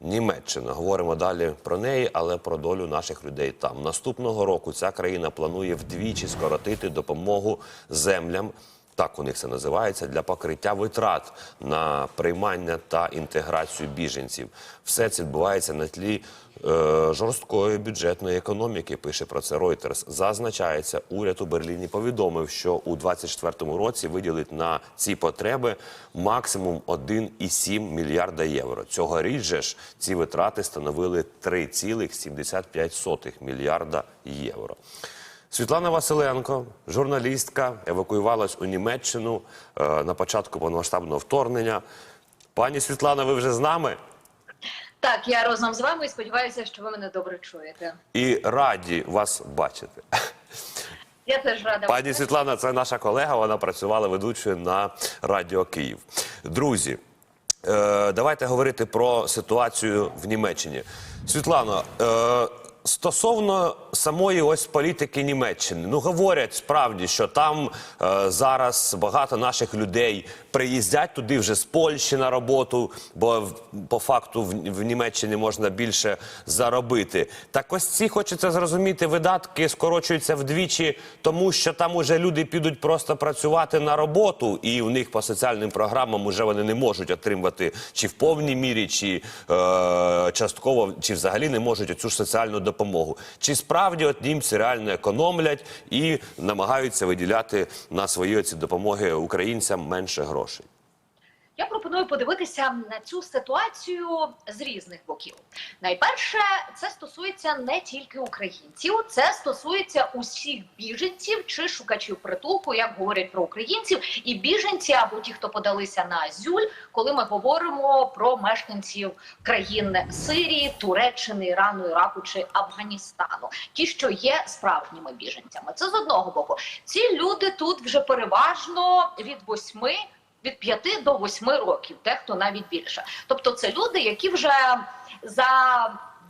Німеччина. Говоримо далі про неї, але про долю наших людей там. Наступного року ця країна планує вдвічі скоротити допомогу землям. Так у них це називається для покриття витрат на приймання та інтеграцію біженців. Все це відбувається на тлі жорсткої бюджетної економіки. Пише про це Reuters. Зазначається, уряд у Берліні повідомив, що у 2024 році виділить на ці потреби максимум 1,7 мільярда євро. Цьогоріч же ж ці витрати становили 3,75 мільярда євро. Світлана Василенко, журналістка, евакуювалась у Німеччину е, на початку повномасштабного вторгнення. Пані Світлана, ви вже з нами Так, я разом з вами і сподіваюся, що ви мене добре чуєте. і раді вас бачити. Я теж рада. Пані Світлана, це наша колега. Вона працювала ведучою на Радіо Київ. Друзі, е, давайте говорити про ситуацію в Німеччині. Світлано, е, стосовно самої ось політики Німеччини, ну говорять справді, що там е, зараз багато наших людей приїздять туди вже з Польщі на роботу, бо в- по факту в, в Німеччині можна більше заробити. Так ось ці хочеться зрозуміти, видатки скорочуються вдвічі, тому що там уже люди підуть просто працювати на роботу, і у них по соціальним програмам уже вони не можуть отримувати чи в повній мірі, чи е, частково, чи взагалі не можуть оцю ж соціальну допомогу. Чи справді от німці реально економлять і намагаються виділяти на свої ці допомоги українцям менше грошей? Я пропоную подивитися на цю ситуацію з різних боків. Найперше, це стосується не тільки українців, це стосується усіх біженців чи шукачів притулку, як говорять про українців, і біженці або ті, хто подалися на азюль, коли ми говоримо про мешканців країн Сирії, Туреччини, Ірану, Іраку чи Афганістану, ті, що є справжніми біженцями. Це з одного боку. Ці люди тут вже переважно від восьми від 5 до 8 років, дехто навіть більше. Тобто, це люди, які вже за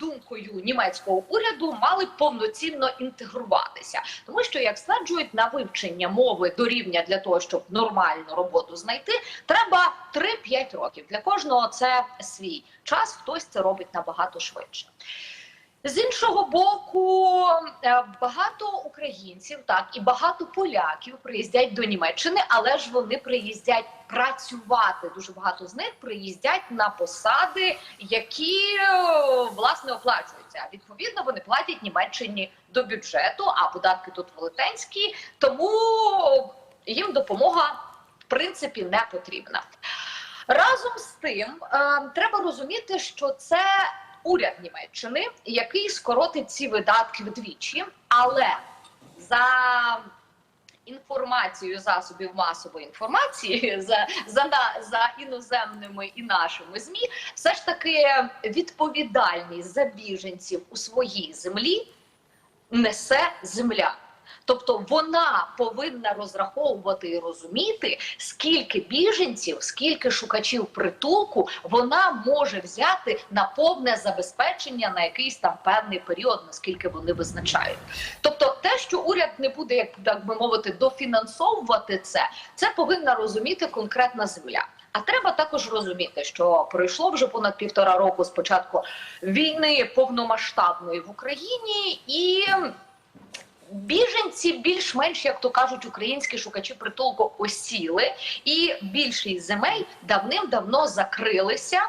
думкою німецького уряду мали повноцінно інтегруватися, тому що як стверджують на вивчення мови до рівня для того, щоб нормальну роботу знайти, треба 3-5 років. Для кожного це свій час. Хтось це робить набагато швидше. З іншого боку, багато українців, так і багато поляків приїздять до Німеччини, але ж вони приїздять працювати. Дуже багато з них приїздять на посади, які е, власне оплачуються. Відповідно, вони платять Німеччині до бюджету, а податки тут велетенські, тому їм допомога в принципі не потрібна. Разом з тим, е, треба розуміти, що це уряд Німеччини, який скоротить ці видатки вдвічі, але за інформацією засобів масової інформації за, за, за іноземними і нашими змі, все ж таки відповідальність за біженців у своїй землі несе земля. Тобто вона повинна розраховувати і розуміти, скільки біженців, скільки шукачів притулку вона може взяти на повне забезпечення на якийсь там певний період, наскільки вони визначають. Тобто, те, що уряд не буде, як так би мовити, дофінансовувати це, це повинна розуміти конкретна земля. А треба також розуміти, що пройшло вже понад півтора року з початку війни повномасштабної в Україні і. Біженці більш-менш, як то кажуть, українські шукачі притулку осіли, і більшість земель давним-давно закрилися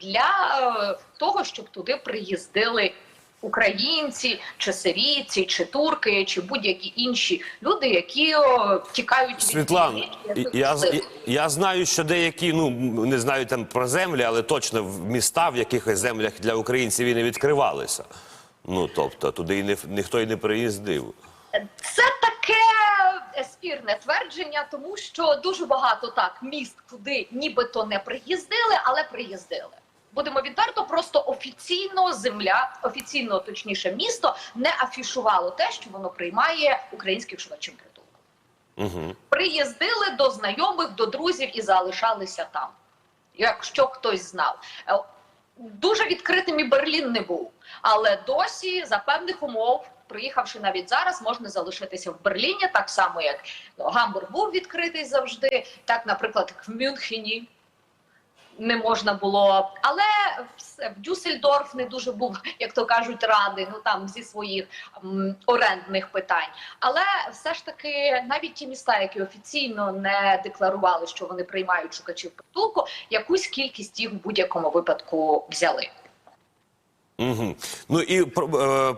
для е, того, щоб туди приїздили українці, чи сирійці, чи турки, чи будь-які інші люди, які е, тікають від Світлан, війни, я, я, я знаю, що деякі, ну не знаю там про землі, але точно в міста, в якихось землях для українців і не відкривалися. Ну тобто туди і не ніхто і не приїздив. Це таке спірне твердження, тому що дуже багато так міст, куди нібито не приїздили, але приїздили. Будемо відверто, просто офіційно земля, офіційно точніше, місто не афішувало те, що воно приймає українських шукачів притулку. Угу. Приїздили до знайомих, до друзів і залишалися там. Якщо хтось знав. Е, Дуже відкритим і Берлін не був, але досі за певних умов, приїхавши навіть зараз, можна залишитися в Берліні, так само як Гамбург був відкритий завжди. Так, наприклад, в Мюнхені не можна було. Але в- Дюссельдорф не дуже був, як то кажуть, радий. Ну там зі своїх м, орендних питань. Але все ж таки, навіть ті міста, які офіційно не декларували, що вони приймають шукачів притулку, якусь кількість їх в будь-якому випадку взяли. Угу. Ну і е,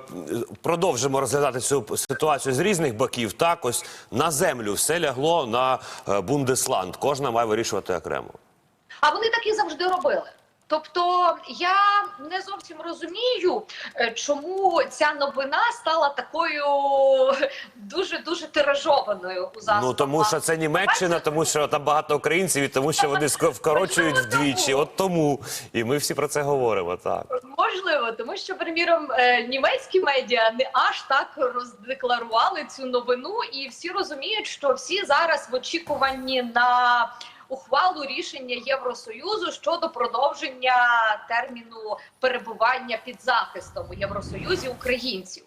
продовжимо розглядати цю ситуацію з різних боків. Так, ось на землю все лягло на е, Бундесланд. Кожна має вирішувати окремо. А вони так і завжди робили. Тобто я не зовсім розумію, е, чому ця новина стала такою дуже дуже тиражованою у засобах. Ну тому що це Німеччина, тому що там багато українців, і тому що вони вкорочують вдвічі. От тому. І ми всі про це говоримо. Так. Можливо, тому що, приміром, е, німецькі медіа не аж так роздекларували цю новину, і всі розуміють, що всі зараз в очікуванні на ухвалу рішення Євросоюзу щодо продовження терміну перебування під захистом у Євросоюзі українців.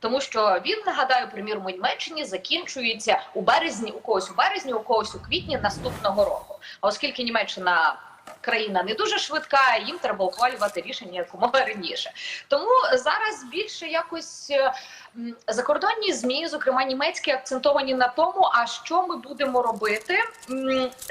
Тому що він нагадаю, примір у Німеччині закінчується у березні, у когось у березні, у когось у квітні наступного року. А оскільки Німеччина країна не дуже швидка, їм треба ухвалювати рішення якомога раніше. Тому зараз більше якось е, закордонні змі, зокрема німецькі, акцентовані на тому, а що ми будемо робити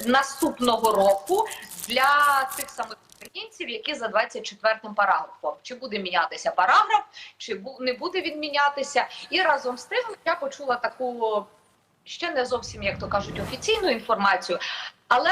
наступного року для тих самих. Українців, які за 24 параграфом, чи буде мінятися параграф, чи не буде він мінятися, і разом з тим я почула таку ще не зовсім, як то кажуть, офіційну інформацію, але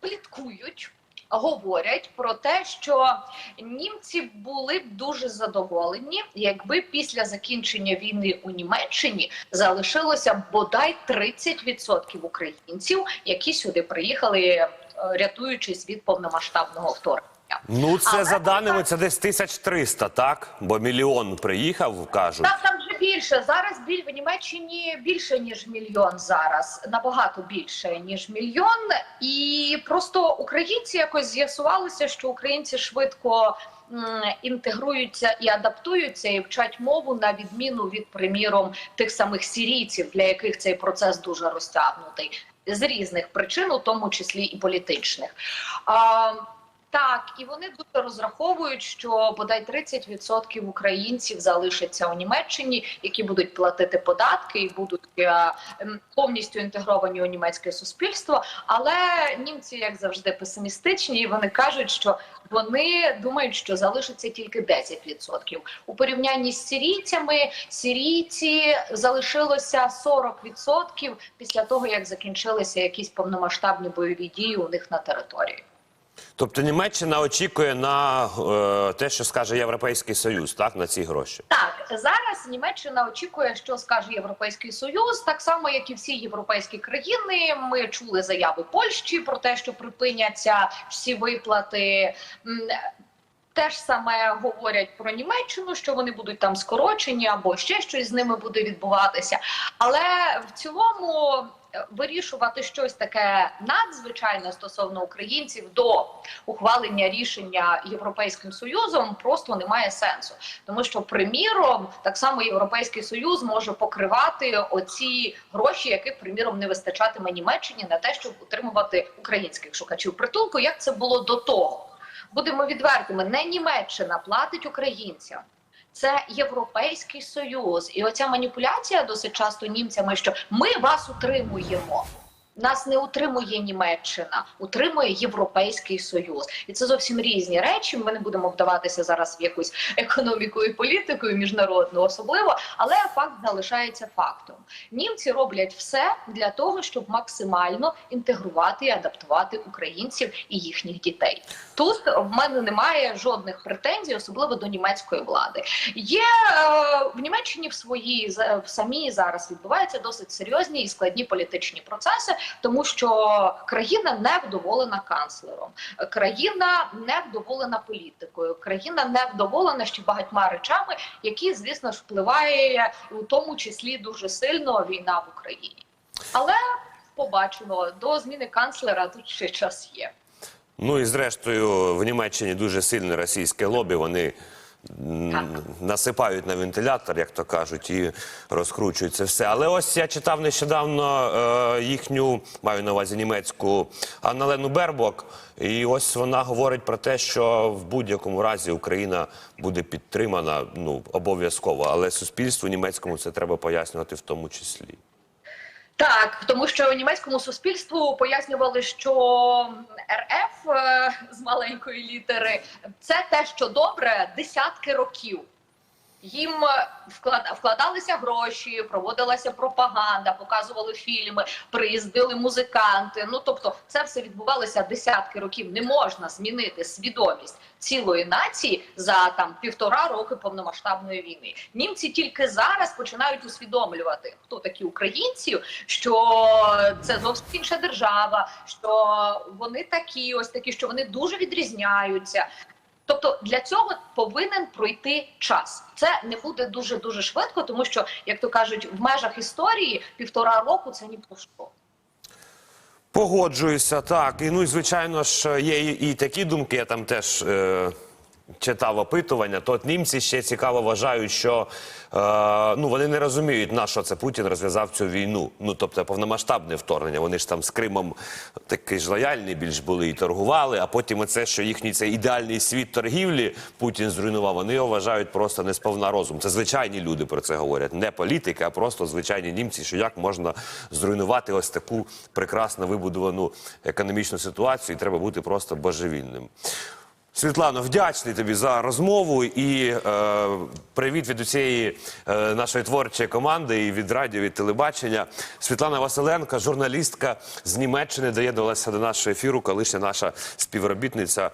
пліткують. Говорять про те, що німці були б дуже задоволені, якби після закінчення війни у Німеччині залишилося бодай 30% українців, які сюди приїхали, е, рятуючись від повномасштабного вторгнення. Ну це Але за даними, це десь 1300, так? Бо мільйон приїхав, кажуть. Так, там вже більше. Зараз біль в Німеччині більше ніж мільйон зараз, набагато більше ніж мільйон. І просто українці якось з'ясувалося, що українці швидко інтегруються і адаптуються і вчать мову на відміну від приміром тих самих сирійців, для яких цей процес дуже розтягнутий з різних причин, у тому числі і політичних. Так, і вони дуже розраховують, що бодай 30% українців залишаться у Німеччині, які будуть платити податки і будуть е, повністю інтегровані у німецьке суспільство. Але німці, як завжди, песимістичні, і вони кажуть, що вони думають, що залишиться тільки 10%. У порівнянні з сирійцями, сирійці залишилося 40% після того, як закінчилися якісь повномасштабні бойові дії у них на території. Тобто Німеччина очікує на е, те, що скаже Європейський Союз, так на ці гроші. Так, зараз Німеччина очікує, що скаже Європейський Союз, так само як і всі європейські країни. Ми чули заяви Польщі про те, що припиняться всі виплати. Те ж саме говорять про Німеччину, що вони будуть там скорочені або ще щось з ними буде відбуватися. Але в цілому вирішувати щось таке надзвичайне стосовно українців до ухвалення рішення Європейським Союзом просто немає сенсу, тому що приміром так само Європейський Союз може покривати оці гроші, яких приміром не вистачатиме Німеччині на те, щоб утримувати українських шукачів притулку. Як це було до того? Будемо відвертими, не Німеччина платить українцям. Це Європейський Союз, і оця маніпуляція досить часто німцями, що ми вас утримуємо. Нас не утримує Німеччина, утримує Європейський Союз, і це зовсім різні речі. Ми не будемо вдаватися зараз в якусь економіку і політику і міжнародну особливо, але факт залишається фактом. Німці роблять все для того, щоб максимально інтегрувати і адаптувати українців і їхніх дітей. Тут в мене немає жодних претензій, особливо до німецької влади. Є е, в Німеччині в своїй в самій зараз відбуваються досить серйозні і складні політичні процеси, тому що країна не вдоволена канцлером, країна не вдоволена політикою, країна не вдоволена ще багатьма речами, які, звісно ж, впливає у тому числі дуже сильно війна в Україні. Але побачимо до зміни канцлера тут ще час є. Ну і зрештою, в Німеччині дуже сильне російське лобі. Вони насипають на вентилятор, як то кажуть, і розкручують це все. Але ось я читав нещодавно е, їхню, маю на увазі німецьку Анналену Бербок. І ось вона говорить про те, що в будь-якому разі Україна буде підтримана ну обов'язково, але суспільству німецькому це треба пояснювати в тому числі. Так, тому що німецькому суспільству пояснювали, що РФ е, з маленької літери це те, що добре десятки років. Їм е, вкладалися гроші, проводилася пропаганда, показували фільми, приїздили музиканти. Ну тобто, це все відбувалося десятки років. Не можна змінити свідомість цілої нації за там півтора роки повномасштабної війни. Німці тільки зараз починають усвідомлювати, хто такі українці, що це зовсім інша держава, що вони такі, ось такі, що вони дуже відрізняються. Тобто для цього повинен пройти час. Це не буде дуже дуже швидко, тому що, як то кажуть, в межах історії півтора року це ні про що. Погоджуюся, так. І ну і звичайно ж є і, і такі думки. Я там теж е, читав опитування. То от німці ще цікаво вважають, що е, ну вони не розуміють, на що це Путін розв'язав цю війну. Ну тобто повномасштабне вторгнення. Вони ж там з Кримом такі ж лояльні більш були і торгували. А потім оце, що їхній цей ідеальний світ торгівлі Путін зруйнував. Вони вважають просто не сповна розум. Це звичайні люди про це говорять, не політики, а просто звичайні німці. Що як можна зруйнувати ось таку прекрасно вибудовану економічну ситуацію, і треба бути просто божевільним. Світлано, вдячний тобі за розмову і е, привіт від усієї е, нашої творчої команди і від радіо, від телебачення. Світлана Василенко, журналістка з Німеччини, доєднувалася до нашого ефіру, колишня наша співробітниця